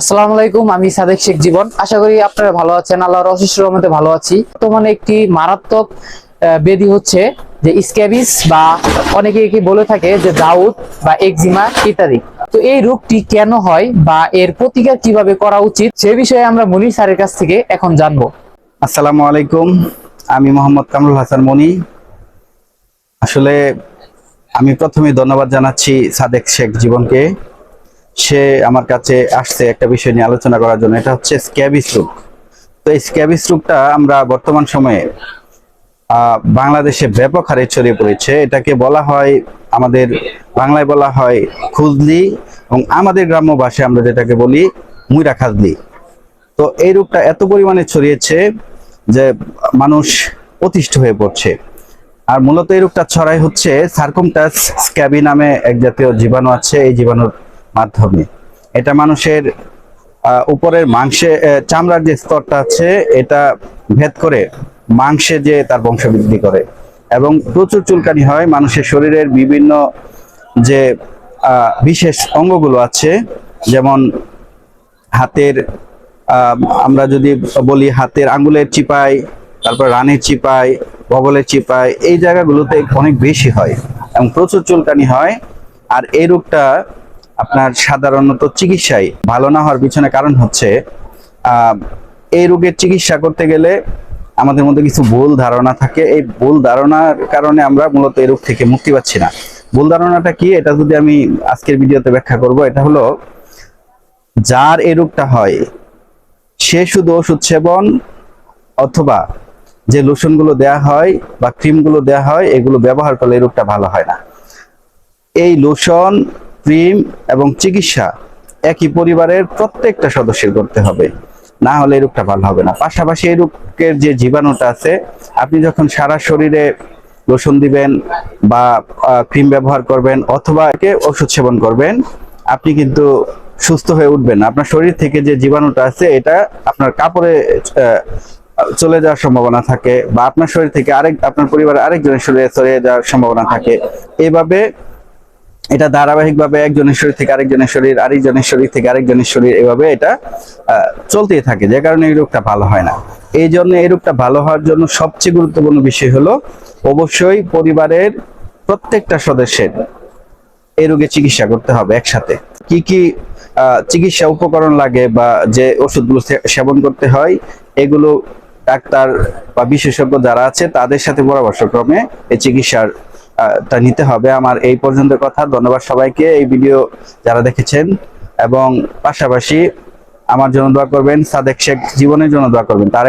আসসালামু আলাইকুম, আমি সাদেক শেখ জীবন। আশা করি আপনারা ভালো আছেন, আল্লাহর অশেষ রহমতে ভালো আছি। বর্তমানে একটি মারাত্মক বেদি হচ্ছে যে স্ক্যাবিস বা অনেকে কি বলে থাকে যে দাউদ বা একজিমা ইত্যাদি। তো এই রোগটি কেন হয় বা এর প্রতিকার কীভাবে করা উচিত, সে বিষয়ে আমরা মনির স্যারের কাছ থেকে এখন জানব। আসসালামু আলাইকুম, আমি মোহাম্মদ কামরুল হাসান মনি। আসলে আমি প্রথমে ধন্যবাদ জানাচ্ছি সাদেক শেখ জীবনকে। সে আমার কাছে আসছে একটা বিষয় নিয়ে আলোচনা করার জন্য। এটা হচ্ছে স্ক্যাবিস রোগ তো এই স্ক্যাবিস রোগটা আমরা বর্তমান সময়ে বাংলাদেশে ব্যাপক হারে ছড়িয়ে পড়েছে। এটাকে বলা হয়, আমাদের বাংলায় বলা হয় খুজলি এবং আমাদের গ্রাম্য ভাষায় আমরা যেটাকে বলি মুইরা খাজলি। তো এই রোগটা এত পরিমাণে ছড়িয়েছে যে মানুষ অতিষ্ঠ হয়ে পড়ছে। আর মূলত এই রোগটা ছড়াই হচ্ছে সার্কমটাস স্ক্যাবি নামে এক জাতীয় জীবাণু আছে। এই জীবাণুর মাধ্যমে। এটা মানুষের উপরের মাংসে চামড়ার যে স্তরটা আছে, এটা ভেদ করে মাংসে যে তার বংশবৃদ্ধি করে। এবং প্রচুর চুলকানি হয় মানুষের শরীরের বিভিন্ন যে বিশেষ অঙ্গগুলো আছে, যেমন হাতের আমরা যদি বলি হাতের আঙ্গুলের চিপাই, তারপর রানের চিপাই, বগলের চিপাই, এই জায়গাগুলোতে অনেক বেশি হয় এবং প্রচুর চুলকানি হয়। আর এই রোগটা আপনার সাধারণত চিকিৎসায় ভালো না হওয়ার পিছনে কারণ হচ্ছে এই রোগের চিকিৎসা করতে গেলে আমাদের মধ্যে কিছু ভুল ধারণা থাকে। এই ভুল ধারণার কারণে আমরা মূলত এই রোগ থেকে মুক্তি পাচ্ছি না। ভুল ধারণাটা কি? এটা যদি আমি আজকের ভিডিওতে ব্যাখ্যা করব, এটা হলো যার এই রোগটা হয়, সে শুধু ওষুধ সেবন অথবা যে লোশনগুলো দেয়া হয় বা ক্রিমগুলো দেয়া হয়, এগুলো ব্যবহার করলে এই রোগটা ভালো হয় না। এই লোশন ক্রিম এবং চিকিৎসা একই পরিবারের প্রত্যেকটা সদস্যের করতে হবে। না হলে এই রোগটা ভালো হবে না। পাশাপাশি এই রোগের যে জীবাণুটা আছে, আপনি যখন সারা শরীরে লোশন দিবেন বা ক্রিম ব্যবহার করবেন অথবা একে ওষুধ সেবন করবেন, আপনি কিন্তু সুস্থ হয়ে উঠবেন আপনার শরীর থেকে যে জীবাণুটা আছে, এটা আপনার কাপড়ে চলে যাওয়ার সম্ভাবনা থাকে বা আপনার শরীর থেকে আরেক, আপনার পরিবারের আরেকজনের শরীরে চলে যাওয়ার সম্ভাবনা থাকে। এইভাবে এটা ধারাবাহিকভাবে একজনের শরীর থেকে আরেকজনের শরীর আরেকজনের শরীর থেকে আরেকজনের শরীর এভাবে এটা চলতেই থাকে, যে কারণে এই রোগটা ভালো হয় না। এই জন্য এই রোগটা ভালো হওয়ার জন্য সবচেয়ে গুরুত্বপূর্ণ বিষয় হলো, অবশ্যই পরিবারের প্রত্যেকটা সদস্যের এই রোগের চিকিৎসা করতে হবে একসাথে। কি কি চিকিৎসা উপকরণ লাগে বা যে ওষুধগুলো সেবন করতে হয়, এগুলো ডাক্তার বা বিশেষজ্ঞ যারা আছে তাদের সাথে পরামর্শক্রমে এই চিকিৎসার টা নিতে হবে আমার এই পর্যন্ত কথা। ধন্যবাদ সবাইকে এই ভিডিও যারা দেখেছেন। এবং পাশাপাশি আমার জন্য দোয়া করবেন সাদেক শেখ, জীবনের জন্য দোয়া করবেন। তার